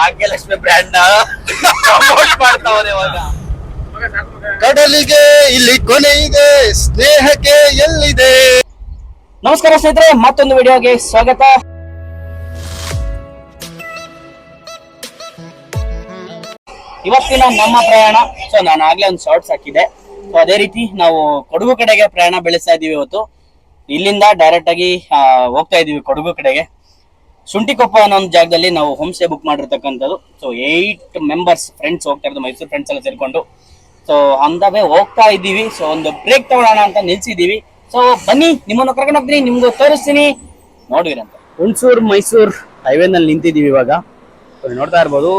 Bhagyalakshmi brand promote ಮಾಡ್ತಾವ್ರೆ ಇವಾಗ. ಕಡಲಿಗೆ ಇಲ್ಲಿ ಕೊನೆ ಇದೆ ಸ್ನೇಹಕ್ಕೆ ಎಲ್ಲಿದೆ? ನಮಸ್ಕಾರ ಸ್ನೇಹಿತರೆ ಮತ್ತೊಂದು ವಿಡಿಯೋಗೆ ಸ್ವಾಗತ. ಇವತ್ತಿನ ನಮ್ಮ ಪ್ರಯಾಣ ಸೊ ನಾನು ಆಗ್ಲೇ ಒಂದು ಶಾರ್ಟ್ಸ್ ಹಾಕಿದೆ ಸೊ ಅದೇ ರೀತಿ ನಾವು ಕೊಡಗು ಕಡೆಗೆ ಪ್ರಯಾಣ ಬೆಳೆಸ್ತಾ ಇದೀವಿ ಇವತ್ತು. ಇಲ್ಲಿಂದ ಡೈರೆಕ್ಟ್ ಆಗಿ ಹೋಗ್ತಾ ಇದೀವಿ ಕೊಡಗು ಕಡೆಗೆ. ಶುಂಠಿಕೊಪ್ಪ ಅನ್ನೋ ಒಂದು ಜಾಗದಲ್ಲಿ ನಾವು ಹೋಮ್ ಸ್ಟೇ ಬುಕ್ ಮಾಡಿರ್ತಕ್ಕಂಥದ್ದು. ಸೊ ಏಯ್ಟ್ ಮೆಂಬರ್ಸ್ ಫ್ರೆಂಡ್ಸ್ ಹೋಗ್ತಾ ಇರೋದು, ಮೈಸೂರು ಫ್ರೆಂಡ್ಸ್ ಎಲ್ಲ ಸೇರ್ಕೊಂಡು. ಸೊ ಅಂದವೇ ಹೋಗ್ತಾ ಇದ್ದೀವಿ. ಸೊ ಒಂದು ಬ್ರೇಕ್ ತಗೊಳ್ಳೋಣ ಅಂತ ನಿಲ್ಸಿದೀವಿ ಸೊ ಬನ್ನಿ, ನಿಮ್ಮನ್ನು ಕರ್ಕೊಂಡು ಹೋಗ್ತೀನಿ, ನಿಮ್ಗೆ ತೋರಿಸ್ತೀನಿ. ನೋಡಿದ್ರಂತ. ಹುಣಸೂರು, ಮೈಸೂರು ಹೈವೇನಲ್ಲಿ ನಿಂತಿದ್ದೀವಿ ಇವಾಗ. ನೋಡ್ತಾ ಇರ್ಬೋದು.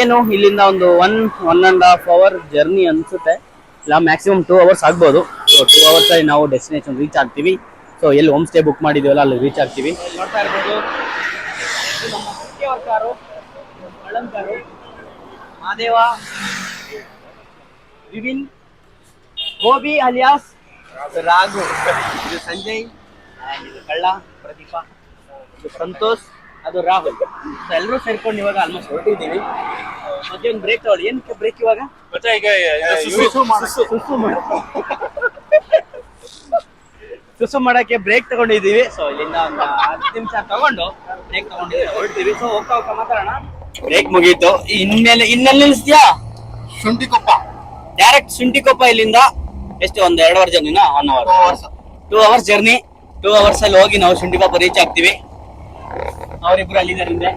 ಏನು, ಇಲ್ಲಿಂದ ಒಂದು one one and half hour journey ಅನ್ಸುತ್ತೆ. ಇಲ್ಲ ಮ್ಯಾಕ್ಸಿಮಮ್ ಟೂ ಅವರ್ಸ್ ಆಗ್ಬೋದು. ಸೊ ಟೂ ಅವರ್ಸ್ ಅಲ್ಲಿ ನಾವು ಡೆಸ್ಟಿನೇಷನ್ ರೀಚ್ ಆಗ್ತೀವಿ. ಸೊ ಎಲ್ಲಿ ಹೋಮ್ ಸ್ಟೇ ಬುಕ್ ಮಾಡಿದೀವಲ್ಲ ಅಲ್ಲಿ ರೀಚ್ ಆಗ್ತೀವಿ ನೋಡ್ತಾ ಇರ್ಬೋದು. ಮುಖ್ಯವಾದ ಕಾರು. ಮಹಾದೇವ. ವಿವಿನ್. ಗೋಬಿ ಅಲಿಯಾಸ್. ರಾಘು. ಇದು ಸಂಜಯ್. ಇದು ಕಳ್ಳ ಪ್ರದೀಪ. ಇದು ಸಂತೋಷ್. ಅದು ರಾಹುಲ್. ಎಲ್ಲರೂ ಸೇರ್ಕೊಂಡು ಇವಾಗ ಆಲ್ಮೋಸ್ಟ್ ಹೊರಟಿದ್ದೀವಿ. ಮತ್ತೆ ಒಂದು ಬ್ರೇಕ್ ತಗೊಳ್ಳಿ. ಏನಕ್ಕೆ ಬ್ರೇಕ್ ಇವಾಗ? ಸುಸು ಮಾಡ- ಸುಸು ಮಾಡಕ್ಕೆ ಬ್ರೇಕ್ ತಗೊಂಡಿದ್ದೀವಿ. ಸೊ ಇಲ್ಲಿಂದ ಒಂದು ಹತ್ತು ನಿಮಿಷ ತಗೊಂಡು ಬ್ರೇಕ್ ತಗೊಂಡಿದ್ವಿ ಹೊರಡ್ತೀವಿ. ಸೊ ಹೋಗ್ತಾ ಹೋಗ್ತಾ ಮಾತಾಡೋಣ. ಬ್ರೇಕ್ ಮುಗೀತು. ಇನ್ಮೇಲೆ ಇನ್ನೆಲ್ಲಿ ನಿಲ್ಲಿಸ್ತೀಯಾ? ಶುಂಠಿಕೊಪ್ಪ. ಡೈರೆಕ್ಟ್ ಶುಂಠಿಕೊಪ್ಪ ಇಲ್ಲಿಂದ ಎಷ್ಟು? ಒಂದ್ ಎರಡು hour ಜರ್ನಿನ one hour two hours journey two hours ಅಲ್ಲಿ ಹೋಗಿ ನಾವು ಶುಂಠಿಕೊಪ್ಪ ರೀಚ್ ಆಗ್ತೀವಿ. ಅವರಿಬ್ರು ಅಲ್ಲಿದ್ದಾರೆ ಹಿಂದೆ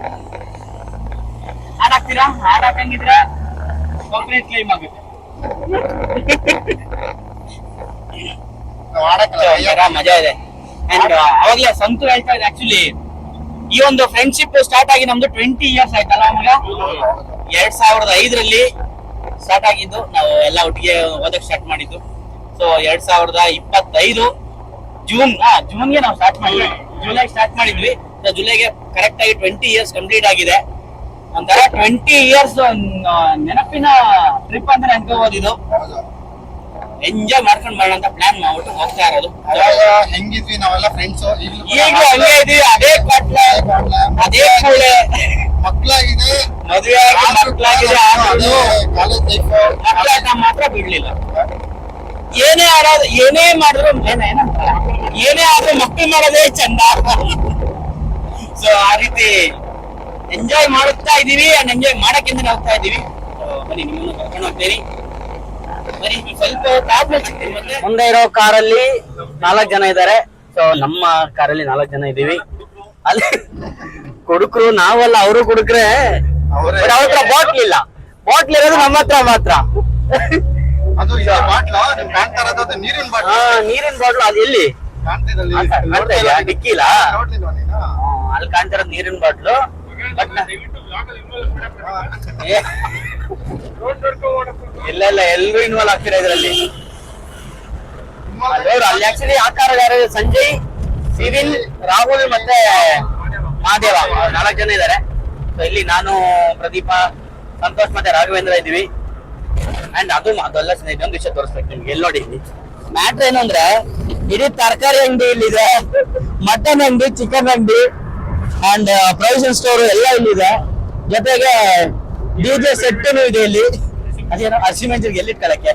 ಹಾಡ್ ಹಾಕ್ತೀರಾ ಹಾಡ್ ಹಾಕಂಗಿದ್ರೆ ಕಾಪರೇಟ್ ಕ್ಲೈಮ್ ಆಗುತ್ತೆ. ಮಜಾ ಇದೆ. ಅಂಡ್ ಸಂತು ಆಕ್ಚುಲಿ ಈ ಒಂದು ಫ್ರೆಂಡ್ಶಿಪ್ ಸ್ಟಾರ್ಟ್ ಆಗಿ ನಮ್ದು ಟ್ವೆಂಟಿ ಇಯರ್ಸ್ ಆಯ್ತಲ್ಲ ನಮ್ಗ ಎರಡ್ ಸಾವಿರದ ಐದರಲ್ಲಿ ಸ್ಟಾರ್ಟ್ ಆಗಿದ್ದು, ನಾವು ಎಲ್ಲ ಒಟ್ಟಿಗೆ ಓದಕ್ ಸ್ಟಾರ್ಟ್ ಮಾಡಿದ್ದು. ಸೊ ಎರಡ್ ಸಾವಿರದ ಇಪ್ಪತ್ತೈದು ಜೂನ್ ಜೂನ್ಗೆ ನಾವು ಸ್ಟಾರ್ಟ್ ಮಾಡಿದ್ವಿ. ಜುಲೈ ಸ್ಟಾರ್ಟ್ ಮಾಡಿದ್ವಿ. ಜುಲೈಗೆ ಕರೆಕ್ಟ್ ಆಗಿ ಟ್ವೆಂಟಿ ಇಯರ್ಸ್ ಕಂಪ್ಲೀಟ್ ಆಗಿದೆ. ಒಂಥರ ಟ್ವೆಂಟಿ ಇಯರ್ಸ್ ನೆನಪಿನ ಟ್ರಿಪ್ ಅಂತ ಅನ್ಕೋಬಹುದು ಇದು. ಎಂಜಾಯ್ ಮಾಡ್ಕೊಂಡು ಮಾಡೋಣ ಅಂತ ಪ್ಲಾನ್ ಮಾಡ್ಬಿಟ್ಟು ಹೋಗ್ತಾ ಇರೋದು. ಅವಾಗ ಹೆಂಗಿದ್ವಿ ನಾವೆಲ್ಲ ಫ್ರೆಂಡ್ಸ್ ಈಗಲೂ ಹಂಗೆ ಇದೀವಿ ಅದೇ ಕಟ್ಲೆ ಅದೇ ಕೂಳೆ. ಮಕ್ಕಳಾಗಿದೆ ಮದುವೆ ಆಗಿ ಮಕ್ಕಳಾಗಿದೆ ಆದ್ರೂ ಕಾಲೇಜ್ ಲೈಫ್ ಮಕ್ಕಳಾಟ ಮಾತ್ರ ಬಿಡ್ಲಿಲ್ಲ. ಏನೇ ಆಡೋದು ಏನೇ ಮಾಡಿದ್ರು ಏನ ಏನೇ ಆದ್ರೂ ಮಕ್ಕಳು ಮಾಡೋದೇ ಚಂದ. ಸೊ ಆ ರೀತಿ ಎಂಜಾಯ್ ಮಾಡುತ್ತಾ ಇದೀವಿ ಅಂಡ್ ಎಂಜಾಯ್ ಮಾಡಕ್ಕಿಂತ ಹೋಗ್ತಾ ಇದೀವಿ. ಬನ್ನಿ ನಿಮ್ಮನ್ನು ಕರ್ಕೊಂಡು ಹೋಗ್ತೀನಿ ಬರೀ ಸ್ವಲ್ಪ ಟ್ಯಾಬ್ಲೆಟ್ ಸಿಗ್ತೀನಿ ಮತ್ತೆ ಮುಂದೆ ಇರೋ ಕಾರಲ್ಲಿ ನಾಲ್ಕು ಜನ ಇದ್ದಾರೆ. ಸೊ ನಮ್ಮ ಕಾರಲ್ಲಿ ನಾಲ್ಕು ಜನ ಇದೀವಿ ಅಲ್ಲಿ ಕುಡುಕ್ರು ನಾವಲ್ಲ ಅವರು ಕುಡುಕ್ರೆ ಅವ್ರೇ. ಹತ್ರ ಬಾಟ್ಲ್ ಇಲ್ಲ. ಬಾಟ್ಲ್ ಇರೋದು ನಮ್ಮ ಹತ್ರ ಮಾತ್ರ. ನೀರಿನ ಬಾಟ್ಲು ಬಾಟ್ಲ ನೀರಿನ ಬಾಟ್ಲ್ ಅದು ಎಲ್ಲಿ ಡಿಕ್ಕಿಲ್ಲ ಅಲ್ಲಿ. ಕಾಣ್ತಿರೋದು ನೀರಿನ ಬಾಟ್ಲು ಬಟ್ ಇಲ್ಲ ಇಲ್ಲ, ಎಲ್ರು ಇನ್ವಾಲ್ವ್ ಆಗ್ತೀರಾ ಇದ್ರಲ್ಲಿ? ಅಲ್ಲಿ ಆಕ್ಚುಲಿ ಆ ಯಾರು? ಸಂಜಯ್, ಸಿವಿಲ್, ರಾಹುಲ್ ಮತ್ತೆ ಮಹಾದೇವ. ನಾಲ್ಕು ಜನ ಇದ್ದಾರೆ. ಸೊ ಇಲ್ಲಿ ನಾನು, ಪ್ರದೀಪ, ಸಂತೋಷ್ ಮತ್ತೆ ರಾಘವೇಂದ್ರ ಇದ್ದೀವಿ. ಅಂಡ್ ಅದು ಅದೆಲ್ಲ. ಇನ್ನೊಂದು ವಿಷಯ ತೋರಿಸ್ಬೇಕು ನಿಮ್ಗೆ. ಎಲ್ಲಿ ನೋಡಿ ಇಲ್ಲಿ. ಮ್ಯಾಟ್ರ್ ಏನು ಅಂದ್ರೆ, ಇಡೀ ತರಕಾರಿ ಅಂಗಡಿ ಇಲ್ಲಿದೆ ಮಟನ್ ಅಂಗಡಿ ಚಿಕನ್ ಅಂಗಡಿ ಅಂಡ್ ಪ್ರೊವಿಷನ್ ಸ್ಟೋರ್ ಎಲ್ಲ ಇಲ್ಲಿದೆ. ಜೊತೆಗೆ ಡಿಜೆ ಸೆಟ್ಟನು ಇದೆ ಇಲ್ಲಿ. ಅದೇನೋ ಹಸಿಮೆಣಸಿಗೆ ಎಲ್ಲಿ ಇಟ್ಕೊಳಕ್ಕೆ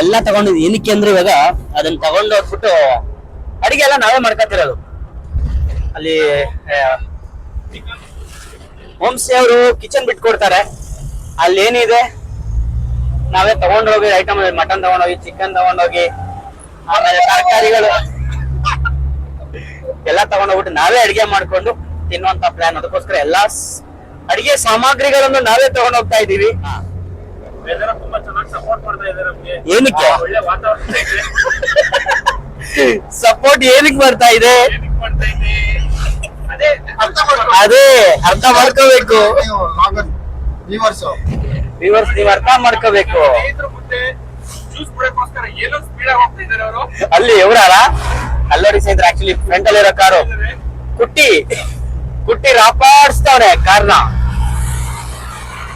ಎಲ್ಲ ತಗೊಂಡು ಏನಕ್ಕೆ ಅಂದ್ರೆ ಇವಾಗ ಅದನ್ನ ತಗೊಂಡು ಹೋಗ್ಬಿಟ್ಟು ಅಡಿಗೆ ಎಲ್ಲ ನಾವೇ ಮಾಡ್ಕೊತಿರೋದು. ಅಲ್ಲಿ ಹೋಮ್ಸ್ಟೇ ಅವರು ಕಿಚನ್ ಬಿಟ್ಕೊಡ್ತಾರೆ ಅಲ್ಲಿ ಏನಿದೆ? ನಾವೇ ತಗೊಂಡೋಗಿ ಐಟಮ್ ಮಟನ್ ತಗೊಂಡೋಗಿ ಚಿಕನ್ ತಗೊಂಡೋಗಿ ಆಮೇಲೆ ತರಕಾರಿಗಳು. ಎಲ್ಲ ತಗೊಂಡೋಗ್ಬಿಟ್ಟು ನಾವೇ ಅಡಿಗೆ ಮಾಡ್ಕೊಂಡು ತಿನ್ನುವಂತ ಪ್ಲಾನ್ ಅದಕ್ಕೋಸ್ಕರ ಎಲ್ಲಾ ಅಡಿಗೆ ಸಾಮಗ್ರಿಗಳನ್ನು ನಾವೇ ತಗೊಂಡ್ ಹೋಗ್ತಾ ಇದೀವಿ ತುಂಬಾ ಚೆನ್ನಾಗಿ ಸಪೋರ್ಟ್ ಮಾಡ್ತಾ ಇದ್ದಾರೆ ನಮ್ಗೆ. ಏನಕ್ಕೆ? ಸಪೋರ್ಟ್ ಏನಕ್ಕೆ ಬರ್ತಾ ಇದೆ? ಮಾಡ್ತಾ ಇದೆ? ಅದೇ ಅರ್ಥ ಮಾಡ್ಕೋಬೇಕು. ವ್ಯೂವರ್ಸ್ ನೀವ್ ಅರ್ಥ ಮಾಡ್ಕೋಬೇಕು. ಅಲ್ಲಿ ಇವರಾರ ಅಲ್ಲೋರಿ ಸೈದ್ರ ಆಕ್ಚುಲಿ ಫ್ರಂಟ್ ಅಲ್ಲಿರೋ ಕಾರು. ಕುಟ್ಟಿ. ಕುಟ್ಟಿ ರಾಪಾಡಿಸ್ತವ್ರೆ ಕಾರಣ.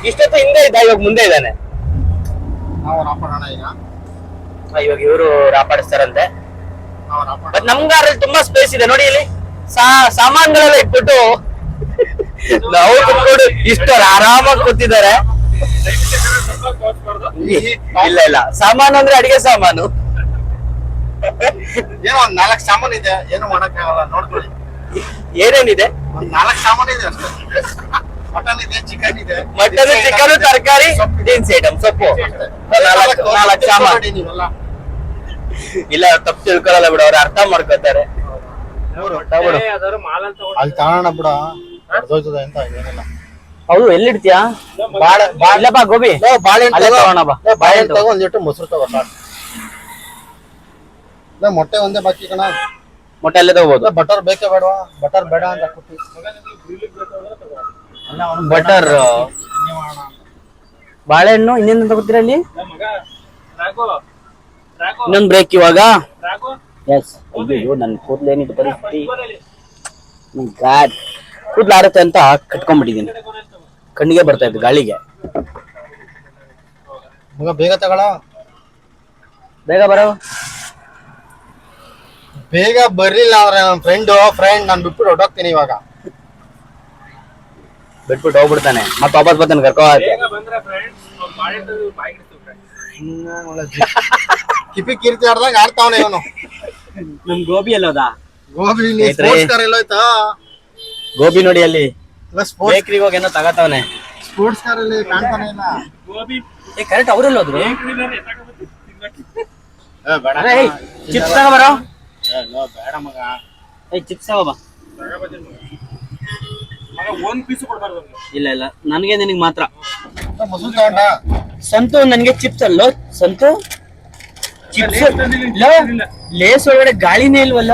ಇಷ್ಟೊತ್ತು ಹಿಂದೆ ಇದ್ದ ಇವಾಗ ಮುಂದೆ ಇದ್ದಾನೆ. ನಾವು ರಾಪಡೋಣ ಈಗ. ಆ, ಇವಾಗ ಇವರು ರಾಪಾಡಿಸ್ತಾರಂತೆ. ನಾವು ರಾಪಡ ಬಟ್ ನಮ್ ಕಾರಲ್ಲಿ ತುಂಬಾ ಸ್ಪೇಸ್ ಇದೆ ನೋಡಿ ಇಲ್ಲಿ. ಸಾ ಸಾಮಾನ್ಗಳೆಲ್ಲ ಇಟ್ಬಿಟ್ಟು. ನಾವು ಕುತ್ಕೊಂಡು ಇಷ್ಟು ಆರಾಮಾಗಿ ಕೂತಿದ್ದಾರೆ. ಇಲ್ಲ ಇಲ್ಲ. ಸಾಮಾನು ಅಂದ್ರೆ ಅಡಿಗೆ ಸಾಮಾನು. ಏನೋ ಒಂದ್ ನಾಲ್ಕು ಸಾಮಾನು ಇದೆ ಏನು ಮಾಡಕ್ಕಾಗಲ್ಲ ನೋಡ್ಕೊಳ್ಳಿ. ಏನೇನಿದೆ? ನಾಲ್ಕು ಸಾಮಾನು ಇದೆ ಅಷ್ಟೇ. ಮಟನ್ ಇದೆ ಚಿಕನ್ ಇದೆ. ಮಟನ್ ಚಿಕನ್ ತರಕಾರಿ ಜೀನ್ಸ್ ಐಟಮ್ ಸೊಪ್ಪು. ನಾಲ್ಕು ನಾಲ್ಕು ಸಾಮಾನು. ಇಲ್ಲ ತಪ್ಪು ತಿಳ್ಕೊಳಲ್ಲ ಬಿಡು ಅವ್ರ ಅರ್ಥ ಮಾಡ್ಕೋತಾರೆ. ಅಲ್ಲಿ ತಗೋಣ ಬಿಡ. ಹೊಡೆದೋಯ್ತದೆ ಅಂತ ಏನಿಲ್ಲ. ಹೌದು ಎಲ್ಲಿಡ್ತೀಯಾ? ಬಾಳೆ ಬಾ ಗೋಬಿ. ಬಾಳೆಹಣ್ಣು ತಗೋ. ತಗೋಣ ಬಾ. ಬಾಳೆಹಣ್ಣು ತಗೋ. ಒಂದಿಟ್ಟು ಲೀಟರ್ ಮೊಸರು ತಗೋ ಸಾಕು. ಮೊಟ್ಟೆ ಒಂದೇ ಬಾಕಿ ಕಣ. ಮೊಟ್ಟೆ ಅಲ್ಲೇ ತಗೋಬಹುದು ಬಟರ್ ಬೇಕೇ ಬೇಡವಾ? ಬಟರ್ ಬೇಡ ಅಂತ ಕೊಟ್ಟಿ. ಬಟರ್ ಬಾಳೆಹಣ್ಣು ಇನ್ನೇನು ತಗೋತೀರ ಅಲ್ಲಿ? ಇನ್ನೊಂದು ಬ್ರೇಕ್ ಇವಾಗ? ಎಸ್ ಅಯ್ಯೋ ನನ್ನ ಏನಿದೆ ಪರಿಸ್ಥಿತಿ ಗಾಡ್ ಕೂದಲು ಆರುತ್ತೆ ಅಂತ ಕಟ್ಕೊಂಡ್ಬಿಟ್ಟಿದ್ದೀನಿ ಕಣ್ಣಿಗೆ ಬರ್ತಾ ಇತ್ತು ಗಾಳಿಗೆ. ಮಗ ಬೇಗ ತಗೊಳ ಬೇಗ ಬರೋ. ಬೇಗ ಬರ್ಲಿಲ್ಲ ಅಂದ್ರೆ ನನ್ನ ಫ್ರೆಂಡ್ ಫ್ರೆಂಡ್ ನಾನು ಬಿಟ್ಬಿಟ್ಟು ಹೊಟ್ಟೋಗ್ತೀನಿ ಇವಾಗ. ಬಿಟ್ಬಿಟ್ಟು ಹೋಗ್ಬಿಡ್ತಾನೆ. ಮತ್ತೆ ವಾಪಸ್ ಬರ್ತಾನೆ ಕರ್ಕೋ. ಕಿಪಿ ಕೀರ್ತಿ ಆಡ್ದಾಗ ಆಡ್ತಾವನೆ ಇವನು. ನಮ್ ಗೋಬಿ ಎಲ್ಲೋದಾ ಗೋಬಿ. ಸ್ಪೋರ್ಟ್ಸ್ ಕಾರ್ ಎಲ್ಲೋಯ್ತಾ ಗೋಬಿ ನೋಡಿ ಅಲ್ಲಿ. ಸ್ಪೋರ್ಟ್ಸ್ ಬೇಕ್ರಿಗೆ ಹೋಗಿ ಏನೋ ತಗತಾವನೆ. ಸ್ಪೋರ್ಟ್ಸ್ ಕಾರ್ ಅಲ್ಲಿ ಕಾಣ್ತಾನೆ ಇಲ್ಲ. ಏ ಕರೆಕ್ಟ್ ಅವ್ರೆಲ್ಲ ಹೋದ್ರು? ಏ, ಬೇಡ ಚಿಪ್ಸ್ ತಗೋಬರೋ ಏ, ಬೇಡ ಮಗ. ಏ ಚಿಪ್ಸ್ ತಗೋಬಾ ಒಂದ್ ಪೀಸ್ ಕೊಡ್ಬಾರ್ದು ಅವ್ನಿಗೆ. ಇಲ್ಲ ಇಲ್ಲ. ನನಗೆ ನಿನಗೆ ಮಾತ್ರ. ಲೋ, ಮೊಸರು ತಗೊಂಡ? ಸಂತು ನನಗೆ ಚಿಪ್ಸ್ ಅಲ್ಲೋ? ಸಂತು? ಚಿಪ್ಸ್ ಲೇಸ್ ತಂದಿಲ್ಲ, ಲೋ, ಇಲ್ಲ. ಲೇಸ್ ಒಳಗಡೆ ಗಾಳಿನೇ ಇಲ್ವಲ್ಲ?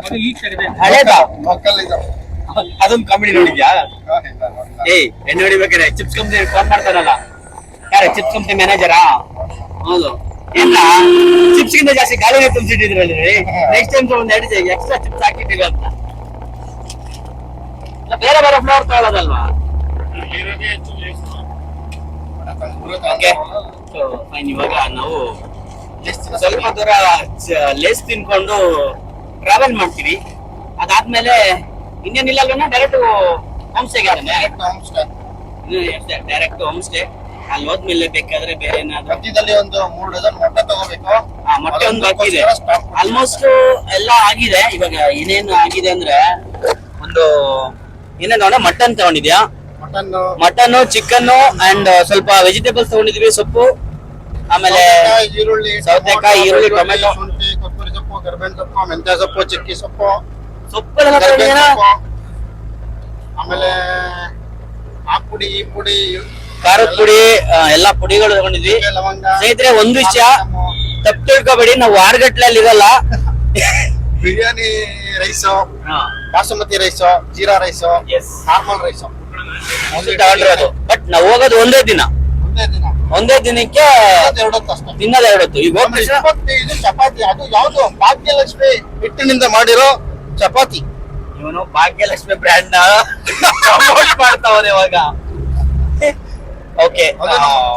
ಅದು ಈಗ ತೆಗ್ದೆ. ಹಳೇದಾ? ಮಕ್ಕಲ್ ಇದು ಅದೊಂದು ಕಾಮಿಡಿ ನೋಡಿದ್ಯಾ? ಏ ಎಣ್ಣೆ ಹೊಡಿಬೇಕಾರೆ ಚಿಪ್ಸ್ ಕಂಪ್ನಿ ಫೋನ್ ಮಾಡ್ತಾರಲ್ಲ. ಯಾರ ಚಿಪ್ಸ್ ಕಂಪ್ನಿ ಮ್ಯಾನೇಜರಾ ಹೌದು. ಇಲ್ಲ ಚಿಪ್ಸ್ ಗಿಂತ ಜಾಸ್ತಿ ಗಾಳಿನೇ ತುಂಬಿಸಿಟ್ಟಿದ್ರಲ್ಲಿ ನೆಕ್ಸ್ಟ್ ಟೈಮ್ ಒಂದು ಎರಡು ಎಕ್ಸ್ಟ್ರಾ ಚಿಪ್ಸ್ ಹಾಕಿಟ್ಟಿಲ್ಲ ಅಂತ. ಬೇರೆ ಬೇರೆ ಫ್ಲೇವರ್ ತಗೊಳ್ಳೋದಲ್ವಾ ಇವಾಗ ನಾವು ಸ್ವಲ್ಪ ದೂರ ಲೇಸ್ ತಿನ್ಕೊಂಡು ಟ್ರಾವೆಲ್ ಮಾಡ್ತೀವಿ. ಅದಾದ್ಮೇಲೆ ಇನ್ನೇನಿಲ್ಲ ಇಲ್ಲ ಡೈರೆಕ್ಟ್ ಹೋಮ್ ಸ್ಟೇಗೆ ಡೈರೆಕ್ಟ್ ಹೋಮ್ ಸ್ಟೇ ಅಲ್ಲಿ ಹೋದ್ಮೇಲೆ ಬೇಕಾದ್ರೆ ಬೇರೆ ಏನಾದ್ರು ಮಧ್ಯದಲ್ಲಿ ಒಂದು ಮೂರು ಡಜನ್ ಮೊಟ್ಟೆ ತಗೋಬೇಕು. ಆ, ಮೊಟ್ಟೆ ಒಂದು ಬಾಕಿ ಇದೆ ಆಲ್ಮೋಸ್ಟ್ ಎಲ್ಲ ಆಗಿದೆ. ಇವಾಗ ಏನೇನು ಆಗಿದೆ ಅಂದ್ರೆ ಒಂದು ಏನೇನು ಮಟನ್ ತಗೊಂಡಿದ್ಯಾ? ಮಟನ್ ಮಟನ್ ಚಿಕನ್ ಅಂಡ್ ಸ್ವಲ್ಪ ವೆಜಿಟೇಬಲ್ಸ್ ತಗೊಂಡಿದ್ವಿ ಸೊಪ್ಪು. ಆಮೇಲೆ ಈರುಳ್ಳಿ ಸೌತೆಕಾಯಿ, ಈರುಳ್ಳಿ, ಟೊಮೆಟೊ. ಶುಂಠಿ ಕೊತ್ತಂಬರಿ ಸೊಪ್ಪು ಕರಿಬೇವಿನ ಸೊಪ್ಪು ಮೆಂತ್ಯ ಸೊಪ್ಪು ಚಿಕ್ಕಿ ಸೊಪ್ಪು. ಸೊಪ್ಪೆಲ್ಲ ಸೊಪ್ಪು. ಆಮೇಲೆ ಆ ಪುಡಿ ಈ ಪುಡಿ ಖಾರದ ಪುಡಿ ಎಲ್ಲಾ ಪುಡಿಗಳು ತಗೊಂಡಿದ್ವಿ. ಸ್ನೇಹಿತರೆ ಒಂದ್ ವಿಷಯ ತಪ್ಪು ತಿಳ್ಕೊಬೇಡಿ ನಾವು ವಾರಗಟ್ಲೆ ಅಲ್ಲಿ ಇರಲ್ಲ. Biryani rice basmati rice jeera rice normal rice. ತಗೊಂಡಿರೋದು ಬಟ್ ನಾವು ಹೋಗೋದು ಒಂದೇ ದಿನ. ಒಂದೇ ದಿನ. ಒಂದೇ ದಿನಕ್ಕೆ ತಿನ್ನೋದು ಎರಡು ಹೊತ್ತು ಈಗ ಇಪ್ಪತ್ತೈದು ಚಪಾತಿ. ಅದು ಯಾವ್ದು? ಭಾಗ್ಯಲಕ್ಷ್ಮಿ ಹಿಟ್ಟಿನಿಂದ ಮಾಡಿರೋ ಚಪಾತಿ. ಇವನು ಭಾಗ್ಯಲಕ್ಷ್ಮಿ ಬ್ರ್ಯಾಂಡ್ ಮಾಡ್ತಾವನೆ ಇವಾಗ. ಓಕೆ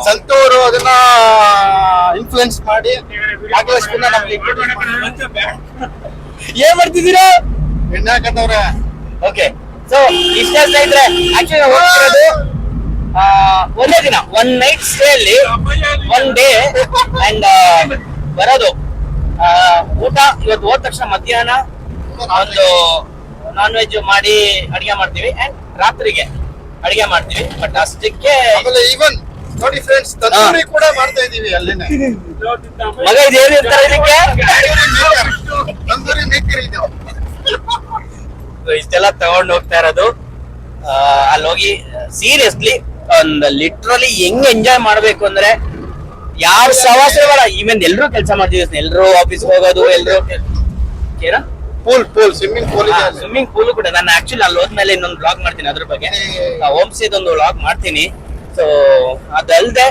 ಸಂತೂರು ಅದನ್ನ ಇನ್ಫ್ಲುಯೆನ್ಸ್ ಮಾಡಿ ನಮ್ಗೆ ಏನ್ ಮಾಡ್ತಿದ್ದೀರಾ? ಎಣ್ಣೆ ಹಾಕತ್ತವ್ರೆ. ಓಕೆ ಸೊ ಇಷ್ಟ ಇದ್ರೆ ಆಕ್ಚುಲಿ ಹೋಗ್ತಿರೋದು ಒಂದೇ ದಿನ ಒನ್ ನೈಟ್ ಸ್ಟೇ ಅಲ್ಲಿ ಒನ್ ಡೇ ಅಂಡ್ ಬರೋದು. ಊಟ ಇವತ್ತು ಹೋದ ತಕ್ಷಣ ಮಧ್ಯಾಹ್ನ ಒಂದು ನಾನ್ ವೆಜ್ ಮಾಡಿ ಅಡಿಗೆ ಮಾಡ್ತೀವಿ ಅಂಡ್ ರಾತ್ರಿಗೆ. ಅಡಿಗೆ ಮಾಡ್ತೀವಿ. ಬಟ್ ಅಷ್ಟಕ್ಕೆ ಆಮೇಲೆ ಈವನ್ ನೋಡಿ ಫ್ರೆಂಡ್ಸ್ ತಂದೂರಿ ಕೂಡ ಮಾಡ್ತಾ ಇದೀವಿ ಅಲ್ಲಿನೇ. ಮಗ ಇದು ಏನು ಇರ್ತಾರೆ ಇದಕ್ಕೆ? ತಂದೂರಿ ಮೇಕರ್ ಇದು. ಇಷ್ಟೆಲ್ಲ ತಗೊಂಡ್ ಹೋಗ್ತಾ ಇರೋದು. ಅಲ್ಲಿ ಹೋಗಿ ಸೀರಿಯಸ್ಲಿ ಒಂದ್ ಲಿಟ್ರಲಿ ಹೆಂಗ್ ಎಂಜಾಯ್ ಮಾಡ್ಬೇಕು ಅಂದ್ರೆ ಯಾರು ಸವಾಸ ಇವನ್ ಎಲ್ರು ಕೆಲಸ ಮಾಡ್ತೀವಿ ಎಲ್ರು ಆಫೀಸ್ ಹೋಗೋದು ಎಲ್ರು ಏನ ಪೂಲ್ ಪೂಲ್ ಸ್ವಿಮ್ಮಿಂಗ್ ಪೂಲ್ ಇದೆ ಅಲ್ಲಿ. ಸ್ವಿಮ್ಮಿಂಗ್ ಪೂಲ್ ಕೂಡ. ನಾನು ಆಕ್ಚುಲಿ ಅಲ್ಲಿ ಹೋದ್ಮೇಲೆ ಇನ್ನೊಂದು ಬ್ಲಾಗ್ ಮಾಡ್ತೀನಿ ಅದ್ರ ಬಗ್ಗೆ. ಸ್ಟೇದೊಂದು ಬ್ಲಾಗ್ ಮಾಡ್ತೀನಿ. ಸೊ ಅದಲ್ದೆ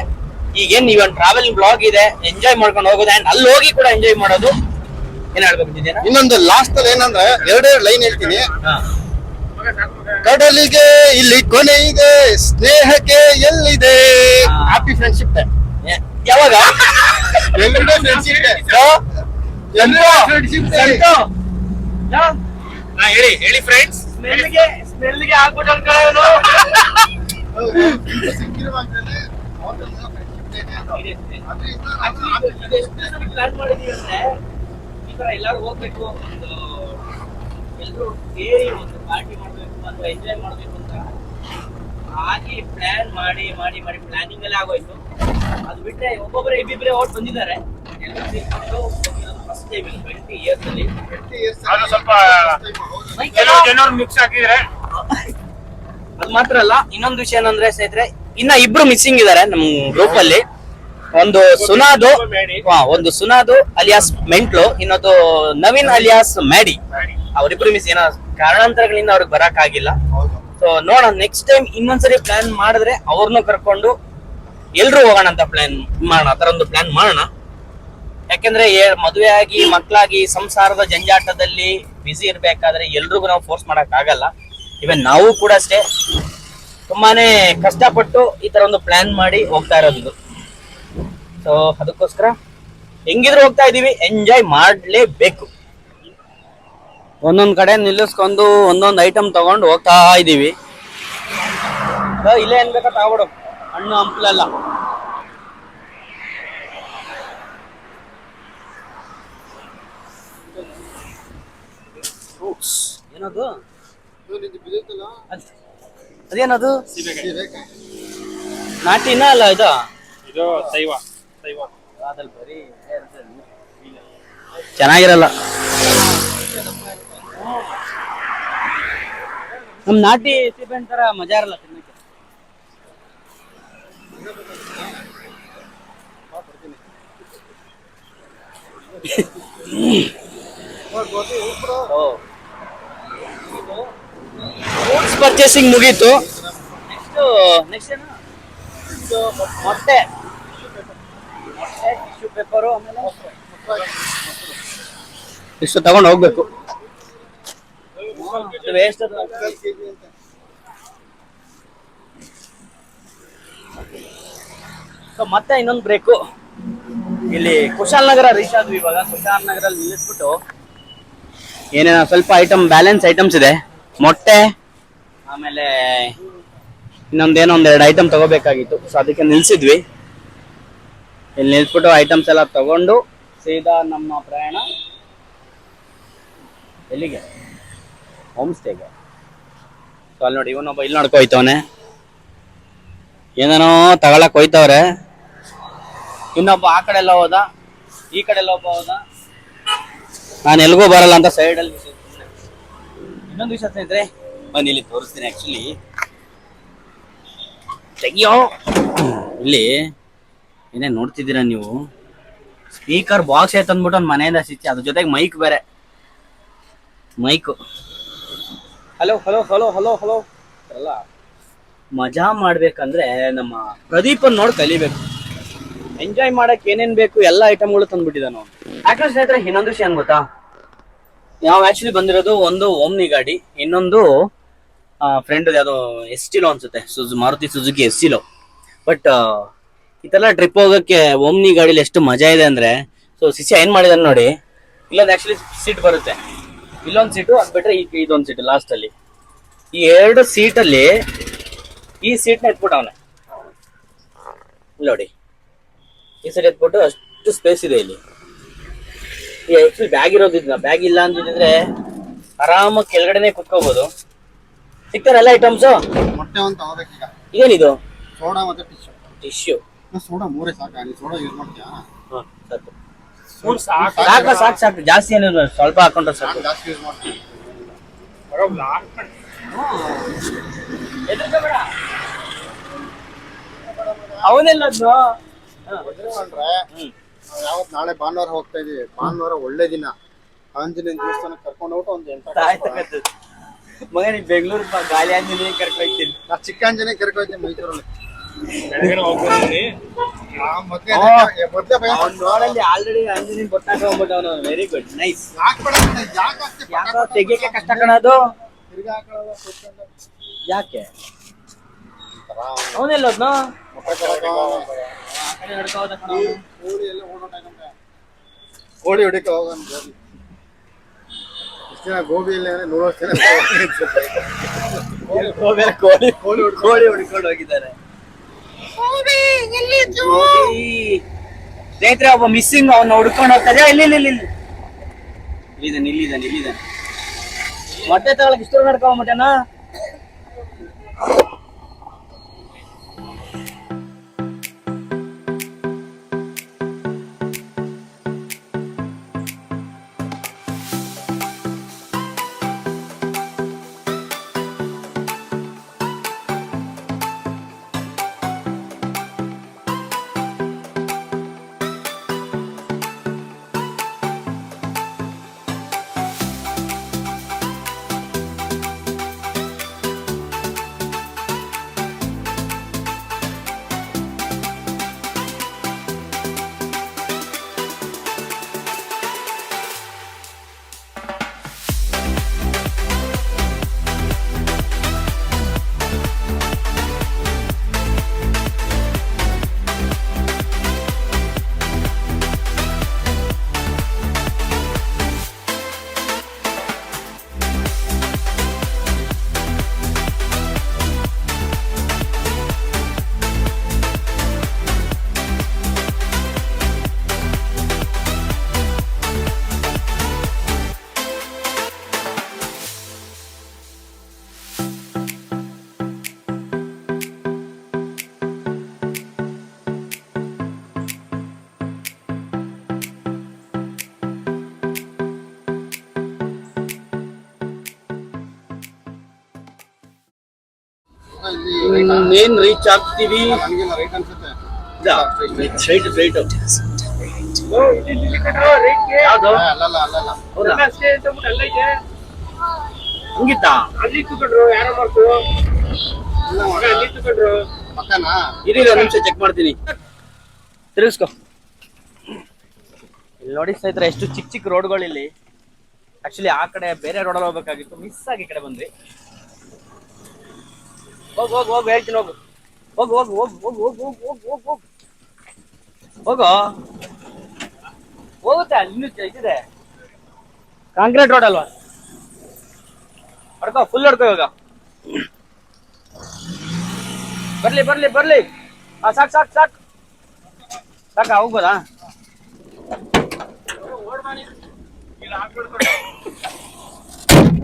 ಈಗೇನ್ ಇವನ್ ಟ್ರಾವೆಲಿಂಗ್ ಬ್ಲಾಗ್ ಇದೆ ಎಂಜಾಯ್ ಮಾಡ್ಕೊಂಡು ಹೋಗೋದು ಅಂಡ್ ಅಲ್ಲಿ ಹೋಗಿ ಕೂಡ ಎಂಜಾಯ್ ಮಾಡೋದು. ಏನ್ ಹೇಳ್ಬೇಕಿದ್ದೇನಾ ಇನ್ನೊಂದು ಲಾಸ್ಟ್ ಅಲ್ಲಿ ಏನಂದ್ರೆ ಎರಡು ಲೈನ್ ಹೇಳ್ತೀನಿ. ಕಡಲಿಗೆ ಇಲ್ಲಿ ಕೊನೆ ಇದೆ ಸ್ನೇಹಕ್ಕೆ ಎಲ್ಲಿದೆ? ಹಾ. ಹ್ಯಾಪಿ ಫ್ರೆಂಡ್ಶಿಪ್ ಡೇ ಯಾವಾಗ? ಎಲ್ಲಿದೆ ಫ್ರೆಂಡ್ಶಿಪ್ ಡೇ ಫ್ರೆಂಡ್ಶಿಪ್ ಡೇ? ಹಾ? ಹೇಳಿ ಹೇಳಿ ಫ್ರೆಂಡ್ಸ್ ಸ್ಮೆಲ್ಗೆ ಸ್ಮೆಲ್ಗೆ ಸಿಕ್ಕಿರುವಾಗಲೇ ಅವ್ರ ಪ್ಲಾನ್ ಮಾಡಿದೀವಿ ಅಂದ್ರೆ ಈ ತರ ಎಲ್ಲಾರು ಹೋಗ್ಬೇಕು ಒಂದು ಎಲ್ಲರೂ ಸೇರಿ ಒಂದು ಪಾರ್ಟಿ ಮಾಡ್ಬೇಕು ಅಥವಾ ಎಂಜಾಯ್ ಮಾಡ್ಬೇಕು ಅಂತ ಹಾಗೆ ಪ್ಲಾನ್ ಮಾಡಿ ಮಾಡಿ ಮಾಡಿ ಪ್ಲಾನಿಂಗ್ ಎಲ್ಲ ಆಗೋಯ್ತು. ಅದು ಬಿಟ್ರೆ ಒಬ್ಬೊಬ್ಬರೇ ಇಬ್ಬಿಬ್ರೆ ಓಟ್ ಬಂದಿದ್ದಾರೆ. ಎಲ್ಲರೂ ಸೇರ್ಕೊಂಡು ಫಸ್ಟ್ ಟೈಮ್ ಟ್ವೆಂಟಿ ಇಯರ್ಸ್ ಅಲ್ಲಿ ಅದು ಸ್ವಲ್ಪ ಕೆಲವು ಜನರು ಮಿಕ್ಸ್ ಆಗಿದ್ರೆ. ಅದು ಮಾತ್ರ ಅಲ್ಲ ಇನ್ನೊಂದು ವಿಷಯ ಏನಂದ್ರೆ ಸ್ನೇಹಿತರೆ ಇನ್ನ ಇಬ್ರು ಮಿಸ್ಸಿಂಗ್ ಇದಾರೆ ನಮ್ ಗ್ರೂಪ್ ಅಲ್ಲಿ. ಒಂದು ಸುನಾದು ಹಾ, ಒಂದು ಸುನಾದು ಅಲಿಯಾಸ್ ಮೆಂಟ್ಲು ಇನ್ನೊಂದು ನವೀನ್ ಅಲಿಯಾಸ್ ಮ್ಯಾಡಿ. ಅವರಿಬ್ರು ಮಿಸ್ ಏನೋ ಕಾರಣಾಂತರಗಳಿಂದ ಅವ್ರಿಗೆ ಬರಕ್ ಆಗಿಲ್ಲ ಸೊ ನೋಡೋಣ ನೆಕ್ಸ್ಟ್ ಟೈಮ್ ಇನ್ನೊಂದ್ಸರಿ ಪ್ಲಾನ್ ಮಾಡಿದ್ರೆ ಅವ್ರನ್ನೂ ಕರ್ಕೊಂಡು ಎಲ್ರು ಹೋಗೋಣ ಅಂತ ಪ್ಲಾನ್ ಮಾಡೋಣ ಆತರ ಒಂದು ಪ್ಲಾನ್ ಮಾಡೋಣ. ಯಾಕೆಂದ್ರೆ ಮದುವೆ ಆಗಿ ಮಕ್ಕಳಾಗಿ ಸಂಸಾರದ ಜಂಜಾಟದಲ್ಲಿ ಬಿಸಿ ಇರ್ಬೇಕಾದ್ರೆ ಎಲ್ರಿಗೂ ನಾವು ಫೋರ್ಸ್ ಮಾಡಕ್ ಆಗಲ್ಲ. ಇವನ್ ನಾವು ಕೂಡ ಅಷ್ಟೇ ತುಂಬಾನೇ ಕಷ್ಟಪಟ್ಟು ಈ ತರ ಒಂದು ಪ್ಲಾನ್ ಮಾಡಿ ಹೋಗ್ತಾ ಇರೋದು. ಸೊ ಅದಕ್ಕೋಸ್ಕರ ಹೆಂಗಿದ್ರು ಹೋಗ್ತಾ ಇದೀವಿ ಎಂಜಾಯ್ ಮಾಡ್ಲೇಬೇಕು. ಒಂದೊಂದ್ ಕಡೆ ನಿಲ್ಲಿಸ್ಕೊಂಡು ಒಂದೊಂದ್ ಐಟಮ್ ತಗೊಂಡು ಹೋಗ್ತಾ ಇದೀವಿ. ಇಲ್ಲೇ ಏನ್ ಬೇಕಾ ತಗೊಬಿಡು ಹಣ್ಣು ಹಂಪ್ಲೆಲ್ಲ. ಏನದು? ಅದ್- ಅದೇನದು? ನಾಟಿನ ಅಲ್ಲ ಇದು? ಇದು ಶೈವ ಶೈವ ಚೆನ್ನಾಗಿರಲ್ಲ. ನಮ್ ನಾಟಿ ಸೀಬೆ ತರ ಮಜಾ ಇರಲ್ಲ ತಿನ್ನಕ್ಕೆ. ಪರ್ಚೇಸಿಂಗ್ ಮುಗೀತು. ನೆಕ್ಸ್ಟ್ ನೆಕ್ಸ್ಟ್ ಏನು? ಮೊಟ್ಟೆ. ಟಿಶ್ಯೂ ಪೇಪರು ಆಮೇಲೆ ಇಷ್ಟು ತಗೊಂಡು ಹೋಗ್ಬೇಕು. ವೇಸ್ಟ್ ಸೊ ಮತ್ತೆ ಇನ್ನೊಂದು ಬ್ರೇಕು ಇಲ್ಲಿ ಕುಶಾಲ್ ನಗರ ರೀಚ್ ಆದ್ವಿ ಇವಾಗ. ಕುಶಾಲನಗರಲ್ಲಿ ನಿಲ್ಲಿಸ್ಬಿಟ್ಟು ಏನೇನೋ ಸ್ವಲ್ಪ ಐಟಮ್ ಬ್ಯಾಲೆನ್ಸ್ ಐಟಮ್ಸ್ ಇದೆ. ಮೊಟ್ಟೆ ಆಮೇಲೆ ಇನ್ನೊಂದೇನೋ ಒಂದೆರಡು ಐಟಮ್ ತಗೋಬೇಕಾಗಿತ್ತು. ಸೊ ಅದಕ್ಕೆ ನಿಲ್ಸಿದ್ವಿ. ಇಲ್ಲಿ ನಿಲ್ಸ್ಬಿಟ್ಟು ಐಟಮ್ಸ್ ಎಲ್ಲ ತಗೊಂಡು ಸೀದಾ ನಮ್ಮ ಪ್ರಯಾಣ ಎಲ್ಲಿಗೆ? ಹೋಮ್ ಸ್ಟೇಗೆ ಸೊ ಅಲ್ಲಿ ನೋಡಿ, ಇವನೊಬ್ಬ ಇಲ್ಲಿ ನೋಡ್ಕೋಯ್ತವನೆ ಏನೇನೋ ತಗೊಳಕ್ ಹೋಯ್ತವ್ರೆ ಇನ್ನೊಬ್ಬ ಆ ಕಡೆ ಎಲ್ಲ ಹೋದ, ಈ ಕಡೆ ಎಲ್ಲ ಒಬ್ಬ ಹೋದ. ನಾನು ಎಲ್ಗೂ ಬರಲ್ಲ ಅಂತ ಸೈಡ್ ಅಲ್ಲಿ ಸುಮ್ನೆ. ಇನ್ನೊಂದು ವಿಷಯ ಸ್ನೇಹಿತರೆ ಬನ್ನಿ ಇಲ್ಲಿ ತೋರಿಸ್ತೀನಿ ಆಕ್ಚುಲಿ ತೆಗಿಯೋ. ಇಲ್ಲಿ ಏನೇ ನೋಡ್ತಿದ್ದೀರಾ ನೀವು? ಸ್ಪೀಕರ್ ಬಾಕ್ಸ್ ಐತೆ ಅಂದ್ಬಿಟ್ಟು ಒಂದು ಮನೆಯಿಂದ ಸಿಚ್ಚಿ ಅದ್ರ ಜೊತೆಗೆ ಮೈಕ್ ಬೇರೆ. Mic hello hello hello hello hello ಅಲ್ಲ. ಮಜಾ ಮಾಡ್ಬೇಕಂದ್ರೆ ನಮ್ಮ ಪ್ರದೀಪನ್ ನೋಡಿ ಕಲಿಬೇಕು. ಎಂಜಾಯ್ ಮಾಡಕ್ ಏನೇನ್ ಬೇಕು ಎಲ್ಲ ಐಟಮ್ಗಳು ತಂದ್ಬಿಟ್ಟಿದ್ದಾನು ಯಾಕಂದ್ರೆ ಸ್ನೇಹಿತರೆ ಇನ್ನೊಂದು ವಿಷಯ ಏನ್ ಗೊತ್ತಾ? ನಾವು ಆಕ್ಚುಲಿ ಬಂದಿರೋದು ಒಂದು ಓಮ್ನಿ ಗಾಡಿ ಇನ್ನೊಂದು ಫ್ರೆಂಡ್ ಯಾವ್ದೋ ಎಸ್ಟಿಲೋ ಅನ್ಸುತ್ತೆ, ಸುಜು, ಮಾರುತಿ ಸುಜುಕಿ ಎಸ್ಟಿಲೋ ಬಟ್ ತರ ಟ್ರಿಪ್ ಹೋಗಕ್ಕೆ ಓಮ್ನಿ ಗಾಡಿಲಿ ಎಷ್ಟು ಮಜಾ ಇದೆ ಅಂದ್ರೆ ಸೊ ಸಿಸಿ ಏನ್ ಮಾಡಿದಾನೆ ನೋಡಿ, ಇಲ್ಲೊಂದು ಆಕ್ಚುಲಿ ಸೀಟ್ ಬರುತ್ತೆ. ಇಲ್ಲೊಂದು ಸೀಟು ಅದ್ ಬಿಟ್ರೆ ಈ ಇದೊಂದು ಸೀಟ್ ಲಾಸ್ಟ್ ಅಲ್ಲಿ. ಈ ಎರಡು ಸೀಟಲ್ಲಿ ಈ ಸೀಟ್ನ ಎತ್ಬಿಟ್ಟವನೆ ನೋಡಿ, ಈ ಸೀಟ್ ಎತ್ಬಿಟ್ಟು ಅಷ್ಟು ಸ್ಪೇಸ್ ಇದೆ ಇಲ್ಲಿ. ಈ ಬ್ಯಾಗ್ ಇರೋದಿಲ್ಲ ಬ್ಯಾಗ್ ಇಲ್ಲ ಅಂದಿದ್ರೆ ಆರಾಮಾಗಿ ಕೆಳಗಡೆನೆ ಕುತ್ಕೋಬಹುದು ಸಿಗ್ತಾರೆ ಎಲ್ಲ ಐಟಮ್ಸು ಮೊಟ್ಟೆ ಒಂದು ತಗೋಬೇಕೀಗ. ಏನಿದು? ಸೋಡಾ ಮತ್ತೆ ಟಿಶ್ಯೂ ಟಿಶ್ಯೂ ಸೋಡಾ ಮೂರೇ ಸಾಕ? ನೀನು ಸೋಡಾ ಯೂಸ್ ಮಾಡ್ತೀಯಾ? ಸಾಕು. ಫುಲ್ ಸಾಕು? ಸಾಕು ಸಾಕು ಸಾಕು ಜಾಸ್ತಿ ಏನಿಲ್ಲ ಸ್ವಲ್ಪ ಹಾಕೊಂಡ್ರೆ ಸಾಕು. ಜಾಸ್ತಿ ಯೂಸ್ ಮಾಡ್ತೀನಿ. ಬರೋಲ್ಲ ಅವನೆಲ್ಲದ್ನು ಅಂದ್ರೆ ನಾವು ಯಾವತ್ ನಾಳೆ ಭಾನುವಾರ ಹೋಗ್ತಾ ಇದೀವಿ. ಭಾನುವಾರ ಒಳ್ಳೆ ದಿನ. ಆಂಜನೇಯ ದೇವಸ್ಥಾನಕ್ಕೆ ಕರ್ಕೊಂಡು ಹೋಗ್ಬಿಟ್ಟು ಒಂದು ಎಂಟು ಮಗ ನೀ ಬೆಂಗಳೂರು ಗಾಳಿ ಆಂಜನೇಯ ಕರ್ಕೊಯ್ತೀನಿ ನಾ ಚಿಕ್ಕ ಆಂಜನೇಯ ಕರ್ಕೊಯ್ತೀನಿ ಮೈಸೂರಲ್ಲಿ. ಬೆಳಗ್ಗೆ ಮೊದ್ಲೇ ಮೊದ್ಲೇ ಭಯ? ಅವ್ನು ನೋಡಲ್ಲಿ ಆಲ್ರೆಡಿ ಆಂಜನೇಯ ಬೊಟ್ಟಾಕ ಹೋಗ್ಬಿಟ್ಟವನು ವೆರಿ ಗುಡ್ ನೈಸ್ ಯಾಕೆ ತೆಗಿಯಕ್ಕೆ ಕಷ್ಟ ಕಣದು. ತಿರ್ಗಾ ಹಾಕೊಳ್ಳೋದು, ಕೂತ್ಕೊಂಡು. ಯಾಕೆ? ಕೋಳಿ ಎಲ್ಲ ಓಡೋಟಾಗಂತೆ ಕೋಳಿ ಹೊಡಿಕೆ ಹೋಗೋಣ ಜೋಡಿ ದಿನ ಗೋಬಿಯಲ್ಲಿ ಅಂದ್ರೆ ನೂರು ಜನ ಕೋಳಿ. ಕೋಳಿ ಕೋಳಿ ಹುಡ್ಕೊಂಡು ಹೋಗಿದ್ದಾರೆ. ಸ್ನೇಹಿತರೆ ಒಬ್ಬ ಮಿಸ್ಸಿಂಗ್ ಅವನ್ನ ಹುಡ್ಕೊಂಡು ಹೋಗ್ತಾರೆ ಇಲ್ಲಿ ಇಲ್ಲಿ ಇಲ್ಲಿ ಇಲ್ಲಿ. ಇಲ್ಲಿದ್ದಾನೆ ಇಲ್ಲಿದ್ದಾನೆ ಇಲ್ಲಿದ್ದಾನೆ. ಮೊಟ್ಟೆ ತಗೊಳಕ್ ಇಷ್ಟು ನಡ್ಕೊಂಬಟ್ಟೆನಾ ಏನ್ ರೀಚ್ ಆಗ್ತೀವಿ? ನನಗಿಲ್ಲ ರೈಟ್ ಸ್ಟ್ರೈಟ್ ಸ್ಟ್ರೈಟ್ ಯಾವ್ದು? ಏ, ಅಲ್ಲಲ್ಲ ಅಲ್ಲಲ್ಲ. ಹೌದಾ? ಹಂಗಿತ್ತಾ? ಅಲ್ಲಿ ಕೂತ್ಕೊಂಡ್ರು ಯಾರೋ ಮಾಡ್ತು? ಅಲ್ಲಿ ಕೂತ್ಕೊಂಡ್ರು. ಪಕ್ಕನಾ ಇರಿ ಒಂದು ನಿಮಿಷ ಚೆಕ್ ಮಾಡ್ತೀನಿ. ತಿರುಗಿಸ್ಕೊ. ಇಲ್ಲಿ ನೋಡಿ ಸ್ನೇಹಿತರೆ ಎಷ್ಟು ಚಿಕ್ಕ ಚಿಕ್ಕ ರೋಡ್ಗಳು ಇಲ್ಲಿ ಆಕ್ಚುಲಿ ಆ ಕಡೆ ಬೇರೆ ರೋಡಲ್ಲಿ ಹೋಗ್ಬೇಕಾಗಿತ್ತು. ಮಿಸ್ ಆಗಿ ಈ ಕಡೆ ಬಂದ್ರಿ ಹೋಗ್ ಹೋಗ್ ಹೋಗ್, ಹೇಳ್ತೀನಿ ಹೋಗು. ಹೋಗ್, ಹೋಗು ಹೋಗು ಹೋಗು ಹೋಗು ಹೋಗು ಹೋಗು, ಹೋಗ್, ಹೋಗು. ಹೋಗು. ಹೋಗುತ್ತೆ? ಇನ್ನೂ ಇದಿದೆ. ಕಾಂಕ್ರೀಟ್ ರೋಡ್ ಅಲ್ವಾ? ಹೊಡ್ಕೋ ಫುಲ್ ಹೊಡ್ಕೋ ಇವಾಗ. ಬರ್ಲಿ ಬರ್ಲಿ ಬರ್ಲಿ. ಹಾ ಸಾಕು ಸಾಕು, ಸಾಕ್. ಸಾಕ, ಹೋಗ್ಬೋದಾ?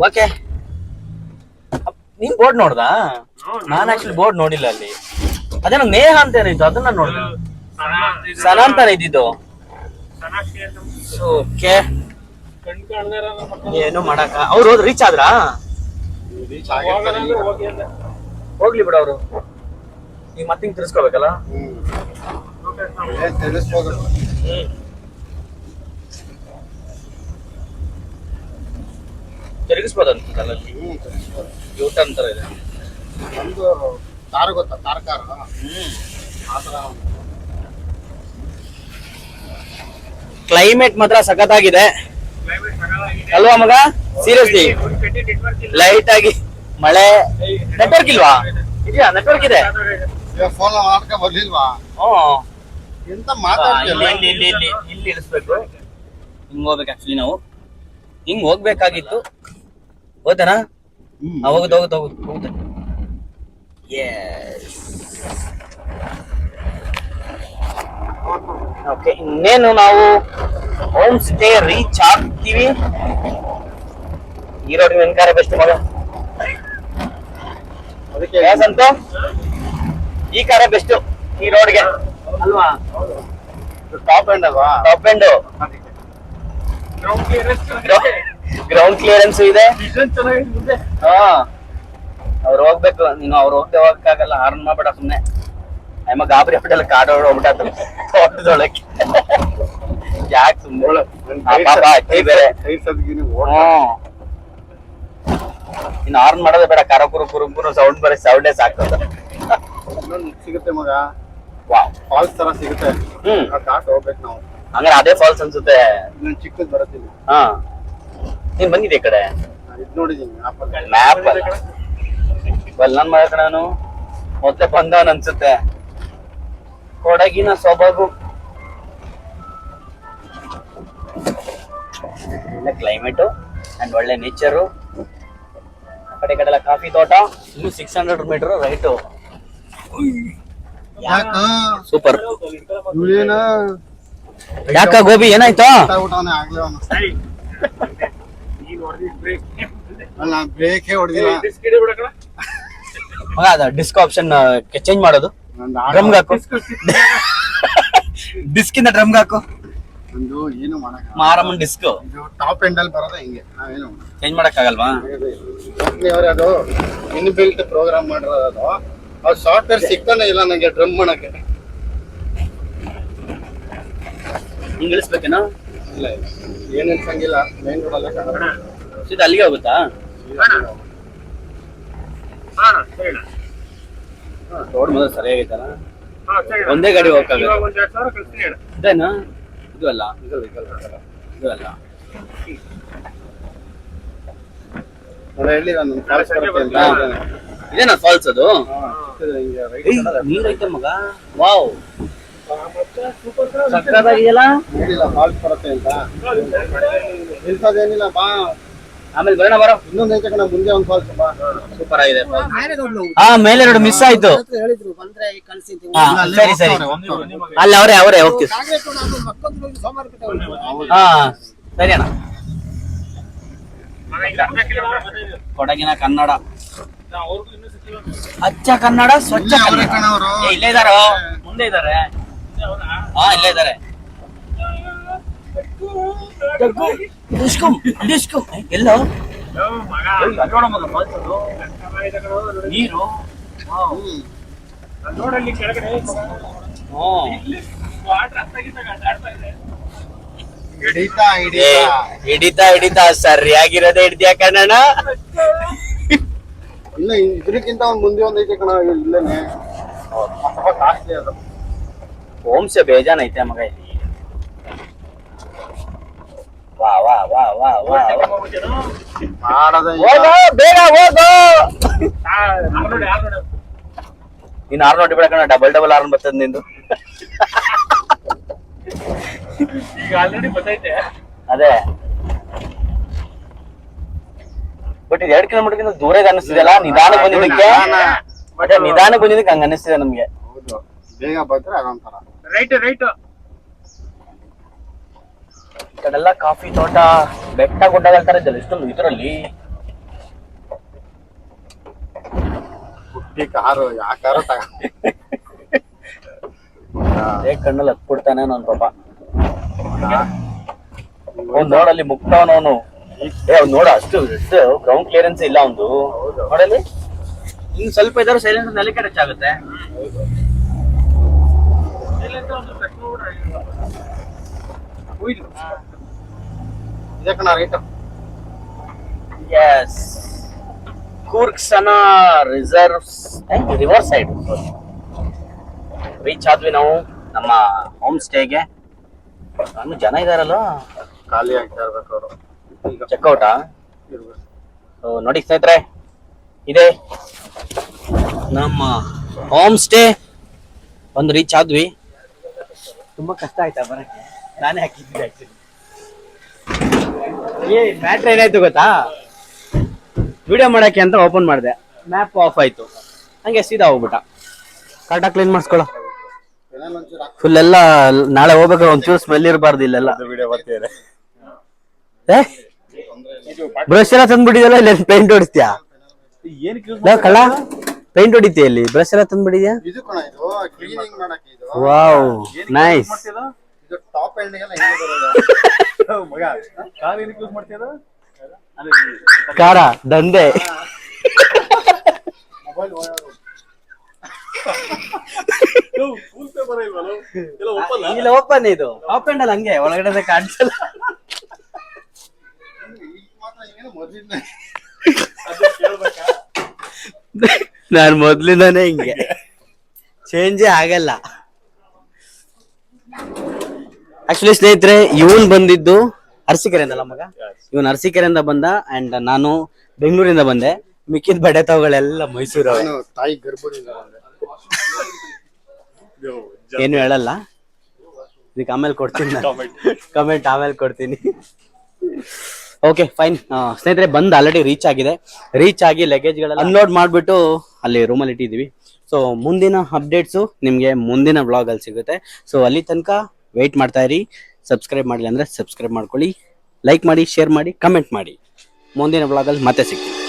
ಓಕೆ. ನೀನ್ ಬೋರ್ಡ್ ನೋಡ್ದಾ? ನಾನ್ ಆಕ್ಚುಲಿ ಬೋರ್ಡ್ ನೋಡಿಲ್ಲ ಅಲ್ಲಿ. ಅದೇನೋ ನೇಹ ಅಂತ ಏನಿತ್ತು ಅದನ್ನ ನೋಡಿದೆ. ಅಂತಾನೆ ಇದ್ದಿದ್ದು. ಓಕೆ. ಏನು ಮಾಡಕ ಅವ್ರು ಹೋದ್ ರೀಚ್ ಆದ್ರಾ. ಹೋಗ್ಲಿ ಬಿಡು ಅವರು. ಈಗ ಮತ್ತೆ ಹಿಂಗ್ ತಿರ್ಸ್ಕೋಬೇಕಲ್ಲ? ತಿರುಗಿಸ್ಬೋದಂತಲ್ಲ ತಿಳಿಸ್ಬೋದು ಇದೆ. ನಮ್ದು ಕಾರ್ ಗೊತ್ತಾ? ಕಾರ್ ಕಾರ್ ಆ ಥರ ಕ್ಲೈಮೇಟ್ ಮಾತ್ರ ಸಖತ್ತಾಗಿದೆ. ಅಲ್ವಾ ಮಗ? ಸೀರಿಯಸ್ಲಿ ಲೈಟ್ ಆಗಿ ಮಳೆ. ನೆಟ್ವರ್ಕ್ ಇಲ್ವಾ? ಇದೆಯಾ? ನೆಟ್ವರ್ಕ್ ಇದೆ. ಫೋನ್ ಮಾಡ್ಕ ಬರ್ಲಿಲ್ವಾ? ಹ್ಮ್ ಎಂತ ಮಾತಾಡ್ತಿಲ್ಲ ಇಲ್ಲಿ ಇಲ್ಲಿ ಇಲ್ಲಿ ಇಲ್ಲಿ ಇಳಿಸ್ಬೇಕು. ಹಿಂಗ್ ಹೋಗ್ಬೇಕು ಆಕ್ಚುಲಿ ನಾವು. ಹಿಂಗ್ ಹೋಗ್ಬೇಕಾಗಿತ್ತು. ಹೋಗ್ತಾನಾ ಹೋಗುದು ಹೋಗುದು ಹೋಗುದು ಹೋಗುತ್ತೆ ಓಕೆ ಇನ್ನೇನು ನಾವು ಹೋಮ್ ಸ್ಟೇ ರೀಚ್ ಆಗ್ತೀವಿ ಈ ರೋಡ್ ನಿನ್ ಬೆಸ್ಟ್ ಮಗ ಅದಕ್ಕೆ ಯಾಕಂತ ಈ ಕಾರೇ ಬೆಸ್ಟ್ ಈ ರೋಡ್ಗೆ ಅಲ್ವಾ? ಟಾಪ್ ಎಂಡ್ ಅಲ್ವಾ? ಟಾಪ್ ಎಂಡ್ ಗ್ರೌಂಡ್ ಕ್ಲಿಯರೆನ್ಸ್ ಇದೆ. ಹಾ. ಅವ್ರು ಹೋಗ್ಬೇಕು. ನೀನು ಅವ್ರು ಹೋಗ್ದೆ ಹೋಗಕ್ಕಾಗಲ್ಲ. ಹಾರ್ನ್ ಮಾಡ್ಬೇಡ ಸುಮ್ನೆ. ಅಮ್ಮ ಗಾಬರಿ ಹೋಟೆಲ್ ಕಾಡು ಹೋಗ್ಬಿಟ್ಟ ತೋಟದೊಳಕ್ಕೆ ಯಾಕೆ ಸುಮ್ಮನೆ ಅಕ್ಕಿ ಬೇರೆ. ಇನ್ನು ಹಾರ್ನ್ ಮಾಡೋದೇ ಬೇಡ. ಕರ ಕುರು ಕುರು ಕುರು ಸೌಂಡ್ ಬರೀ ಸೌಂಡೇ ಸಾಕು ಸಿಗುತ್ತೆ ಮಗ. ವಾವ್. ಫಾಲ್ಸ್ ತರ ಸಿಗುತ್ತೆ. ಹ್ಮ್. ಕಾಟ್ ಹೋಗ್ಬೇಕು ನಾವು. ಹಂಗಾರೆ ಅದೇ ಫಾಲ್ಸ್ ಅನ್ಸುತ್ತೆ. ಚಿಕ್ಕದ್ ಬರತ್ತಿಲ್ಲ ಹಾ. ನೀನ್ ಬಂದಿದೆ ಈ ಕಡೆ? ಮ್ಯಾಪ್ ಅಲ್ಲ. ನನ್ ನಾನು ಮೊದ್ಲೆ ಬಂದವನ್ ಅನ್ಸುತ್ತೆ. ಕೊಡಗಿನ ಸೊಬಗು. ಒಳ್ಳೆ ಕ್ಲೈಮೇಟು ಅಂಡ್ ಒಳ್ಳೆ ನೇಚರು ಆ ಕಡೆ ಕಡೆ ಎಲ್ಲ ಕಾಫಿ ತೋಟ. ಇನ್ನು ಸಿಕ್ಸ್ ಹಂಡ್ರೆಡ್ ಮೀಟರ್ ರೈಟು ಯಾಕ? ಸೂಪರ್ ಯಾಕ ಗೋಬಿ ಏನಾಯ್ತು? ಅಲ್ಲ ಬ್ರೇಕೇ ಹೊಡೆದಿಲ್ಲ. ಮಗ ಅದ ಡಿಸ್ಕ್ ಆಪ್ಷನ್ ಚೇಂಜ್ ಮಾಡೋದು. ಡ್ರಮ್ ಡ್ರಮ್ಗೆ ಹಾಕು. ಡಿಸ್ಕ್ ಇಂದ ಡ್ರಮ್ಗೆ ಹಾಕು. ಒಂದು ಏನು ಮಾಡಕ್ ಮಾರಮ್ಮನ್ ಡಿಸ್ಕ್ ಇದು ಟಾಪ್ ಎಂಡ್ ಅಲ್ಲಿ ಬರೋದ ಹಿಂಗೆ. ನಾವೇನು ಚೇಂಜ್ ಮಾಡಕ್ ಆಗಲ್ವಾ ಕಂಪ್ನಿ ಅವ್ರೆ ಅದು ಇನ್ ಬಿಲ್ಟ್ ಪ್ರೋಗ್ರಾಮ್ ಮಾಡಿರೋದು ಅದು. ಸಾಫ್ಟ್ವೇರ್ ಸಿಗ್ತಾನೆ ಇಲ್ಲ ನಂಗೆ ಡ್ರಮ್ ಮಾಡಕ್ಕೆ. ಹಿಂಗ್ ಇಳಿಸ್ಬೇಕೇನೋ? ಇಲ್ಲ ಇಲ್ಲ. ಏನ್ ಅನ್ಸಂಗಿಲ್ಲ ಮೇನ್ ರೋಡ್ ಅಲ್ಲೇ. ಸೀದಾ ಅಲ್ಲಿಗೆ ಹೋಗುತ್ತಾ? ರೋಡ್ ಮೊದಲು ಸರಿಯಾಗೈತಲ್ಲ ಒಂದೇ ಗಾಡಿ ಇದೇನಾ? ಇದು ಅಲ್ಲ ಇದು ಅಲ್ಲ. ಇದೇನಾ ಫಾಲ್ಸ್ ಅದು. ನೀರೈತೆ ಮಗ? ವಾವ್. ಸಕ್ಕತ್ತಾಗಿದೆಯಲ್ಲ? ಹೇಳಿಲ್ಲ ಫಾಲ್ಸ್ ಬರುತ್ತೆ ಅಂತ. ನಿಲ್ಸೋದೇನಿಲ್ಲ ಬಾ. ಆಮೇಲೆ ಬರೋಣ ಬರೋ. ಇನ್ನೊಂದು ಐತೆ ಕಣ ಮುಂದೆ ಒಂದ್ ಫಾಲ್ಸ್ ಸೂಪರ್ ಆಗಿದೆ. ಹಾ ಮೇಲೆ ಎರಡು ಮಿಸ್ ಆಯ್ತು. ಹೇಳಿದ್ರು ಬಂದ್ರೆ ಕಳ್ಸಿ ಹಾ ಸರಿ ಸರಿ. ಅಲ್ಲಿ ಅವರೇ ಅವರೇ ಹೋಗ್ತೀವಿ ಹಾ ಸರಿ ಅಣ್ಣ. ಕೊಡಗಿನ ಕನ್ನಡ. ಅವ್ರಿಗೂ ಇನ್ನೂ ಸಿಕ್ಕಿಲ್ಲ ಅಚ್ಚ ಕನ್ನಡ ಸ್ವಚ್ಛ ಕನ್ನಡ. ಇಲ್ಲೇ ಇದಾರೋ ಮುಂದೆ ಇದಾರೆ. ಹಾ ಇಲ್ಲೇ ಇದಾರೆ. ಡಿಸ್ಕಮ್ ಡಿಸ್ಕಮ್ ಎಲ್ಲೋ. ನೀರು? ನೋಡಲ್ಲಿ ಕೆಳಗಡೆ ಹಿಡಿತಾ ಹಿಡಿತಾ. ಹಿಡಿತಾ ಸರಿಯಾಗಿರೋದೇ ಹಿಡ್ದ್ಯಾ ಕನ್ನಡ ಇಲ್ಲ ಇದ್ರಕ್ಕಿಂತ ಒಂದ್ ಮುಂದೆ ಒಂದ್ ಐತೆ ಕಣ ಇಲ್ಲೇನೆ. ಸ್ವಲ್ಪ ಕಾಸ್ಟ್ಲಿ ಅದು ಹೋಮ್ಸೆ ಬೇಜಾನ್ ಐತೆ ಮಗ ಇಲ್ಲಿ. ವಾ ವಾ ವಾ ವಾ ವಾ. ಹೋಗೋ ಬೇಗ ಹೋಗೋ. ನೀನ್ ಆರ್ ನೋಡಿ ಬಿಡಕಣ ಡಬಲ್ ಡಬಲ್ ಆರ್ ಬರ್ತದ ನಿಂದು. ಈಗ ಆಲ್ರೆಡಿ ಗೊತ್ತೈತೆ ಅದೇ. ಬಟ್ ಇದು ಎರಡ್ ಕಿಲೋಮೀಟರ್ ದೂರ ಇದೆ ಅನಿಸ್ತಿದೆಲ್ಲ ನಿಧಾನಕ್ಕೆ ಬಂದಿದ್ದಕ್ಕೆ ಮತ್ತೆ ನಿಧಾನಕ್ಕೆ ಬಂದಿದ್ದಕ್ಕೆ ಹಂಗ ಅನಿಸ್ತಿದೆ ನಮ್ಗೆ. ಹೌದು. ಬೇಗ ಅದೊಂಥರ ರೈಟ್ ರೈಟ್. ಕಡೆಲ್ಲ ಕಾಫಿ ತೋಟ ಬೆಟ್ಟ ಗುಡ್ಡಗಳ ತರ ಇದ್ದಲ್ಲ ಇಷ್ಟೊಂದು ಇದರಲ್ಲಿ. ಹುಟ್ಟಿ ಕಾರು ಯಾವ ಕಾರು ತಗ. ಅದೇ ಕಣ್ಣಲ್ಲಿ ಹತ್ಬಿಡ್ತಾನೆ ನನ್ ಪಾಪ. ಅವ್ನ್ ನೋಡಲ್ಲಿ ಮುಕ್ತವನವನು. ಏ ಅವ್ನ್ ನೋಡ ಅಷ್ಟು ಗ್ರೌಂಡ್ ಕ್ಲಿಯರೆನ್ಸ್ ಇಲ್ಲ ಒಂದು ನೋಡಲ್ಲಿ? ಇನ್ ಸ್ವಲ್ಪ ಇದಾರೆ ಸೈಲೆನ್ಸ್ ನೆಲೆ ಕಡೆ ಆಗುತ್ತೆ. ಎಸ್ ಕೂರ್ಕ್ಸನ ರಿಸರ್ವ್ಸ್ ರಿವರ್ ಸೈಡ್ ರೀಚ್ ಆದ್ವಿ ನಾವು ನಮ್ಮ ಹೋಮ್ ಸ್ಟೇಗೆ ನಾನು ಜನ ಇದಾರಲ್ಲ ಖಾಲಿ ಆಗ್ತಾ ಇರ್ಬೇಕು ಅವರು. ಈಗ ಚೆಕ್ಔಟಾ ನೋಡಿ ಸ್ನೇಹಿತರೆ ಇದೆ. ನಮ್ಮ ಹೋಮ್ ಸ್ಟೇ ಒಂದು ರೀಚ್ ಆದ್ವಿ. ತುಂಬಾ ಕಷ್ಟ ಆಯ್ತಾ ಬರಕ್ಕೆ? ನಾನೇ ಹಾಕಿದ್ದೆ ಆಕ್ಚುಲಿ ಏ ಮ್ಯಾಟ್ರ್ ಏನಾಯ್ತು ಗೊತ್ತಾ? ವಿಡಿಯೋ ಮಾಡಕ್ಕೆ ಅಂತ ಓಪನ್ ಮಾಡಿದೆ. ಮ್ಯಾಪ್ ಆಫ್ ಆಯ್ತು. ಹಂಗೆ ಸೀದಾ ಹೋಗ್ಬಿಟ್ಟ. ಕರೆಕ್ಟಾಗಿ ಕ್ಲೀನ್ ಮಾಡಿಸ್ಕೊಳ್ಳೋ ಹಾಕ್- ಫುಲ್ ಎಲ್ಲ ನಾಳೆ ಹೋಗ್ಬೇಕಾದ್ರೆ ಒಂಚೂರು ಸ್ಮೆಲ್ ಇರಬಾರ್ದು ಇಲ್ಲೆಲ್ಲ. ವಿಡಿಯೋ ಬರ್ತಿದೆ. ಏ? ಬ್ರಷ್ ಎಲ್ಲ ತಂದ್ಬಿಟ್ಟಿದ್ಯಲ್ಲ ಇಲ್ಲ ಪೇಂಟ್ ಹೊಡಿತೀಯಾ ಕಳ್ಳ ಪೇಂಟ್ ಹೊಡಿತೀಯ ಇಲ್ಲಿ? ಬ್ರಷ್ ಎಲ್ಲ ತಂದ್ಬಿಟ್ಟಿದ್ಯಾ? ಇದು ಕಣ ಇದು ಕ್ಲೀನಿಂಗ್ ಮಾಡಕ್ಕೆ ಇದು. ವಾವ್ ನೈಸ್ ಇದು ಟಾಪ್ ಹೆಂಗೆ ಬರೋದು? ಕಾರ ದಂಧೆ. ಮೊಬೈಲ್ ಇಲ್ಲ ಓಪನ್ ಇದು. ಟಾಪ್ ಎಂಡ್ ಅಲ್ಲಿ ಹಂಗೆ ಒಳಗಡೆ ಕಾಣಿಸಲ್ಲ. ನಾನು ಮೊದ್ಲಿಂದಾನೇ ಹಿಂಗೆ. ಚೇಂಜೇ ಆಗಲ್ಲ. ಆಕ್ಚುಲಿ ಸ್ನೇಹಿತರೆ ಇವನ್ ಬಂದಿದ್ದು ಅರಸೀಕೆರೆಯಿಂದಲ್ಲ ಮಗ? ಇವನ್ ಅರಸೀಕೆರೆಯಿಂದ ಬಂದ ಅಂಡ್ ನಾನು ಬೆಂಗಳೂರಿಂದ ಬಂದೆ. ಮಿಕ್ಕಿದ ಬಡೆ ತಾವುಗಳೆಲ್ಲ ಮೈಸೂರು ನಾನು ತಾಯಿ ಗರ್ಭದಿಂದ ಏನು ಹೇಳಲ್ಲ. ಇದಕ್ಕೆ ಆಮೇಲೆ ಕೊಡ್ತೀನಿ ಕಮೆಂಟ್ ಆಮೇಲೆ ಕೊಡ್ತೀನಿ. ಓಕೆ ಫೈನ್ ಸ್ನೇಹಿತರೆ ಬಂದ್ ಆಲ್ರೆಡಿ ರೀಚ್ ಆಗಿದೆ. ರೀಚ್ ಆಗಿ ಲಗೇಜ್ಗಳೆಲ್ಲ ಅನ್ಲೋಡ್ ಮಾಡಿಬಿಟ್ಟು ಅಲ್ಲಿ ರೂಮಲ್ಲಿ ಇಟ್ಟಿದ್ದೀವಿ. ಸೊ ಮುಂದಿನ ಅಪ್ಡೇಟ್ಸು ನಿಮಗೆ ಮುಂದಿನ ವ್ಲಾಗಲ್ಲಿ ಅಲ್ಲಿ ಸಿಗುತ್ತೆ. ಸೊ ಅಲ್ಲಿ ತನಕ ವೆಯ್ಟ್ ಮಾಡ್ತಾ ಇರಿ. ಸಬ್ಸ್ಕ್ರೈಬ್ ಮಾಡಿಲ್ಲ ಅಂದ್ರೆ ಸಬ್ಸ್ಕ್ರೈಬ್ ಮಾಡ್ಕೊಳ್ಳಿ. ಲೈಕ್ ಮಾಡಿ ಶೇರ್ ಮಾಡಿ ಕಮೆಂಟ್ ಮಾಡಿ. ಮುಂದಿನ ಬ್ಲಾಗಲ್ಲಿ ಮತ್ತೆ ಸಿಗ್ತೀವಿ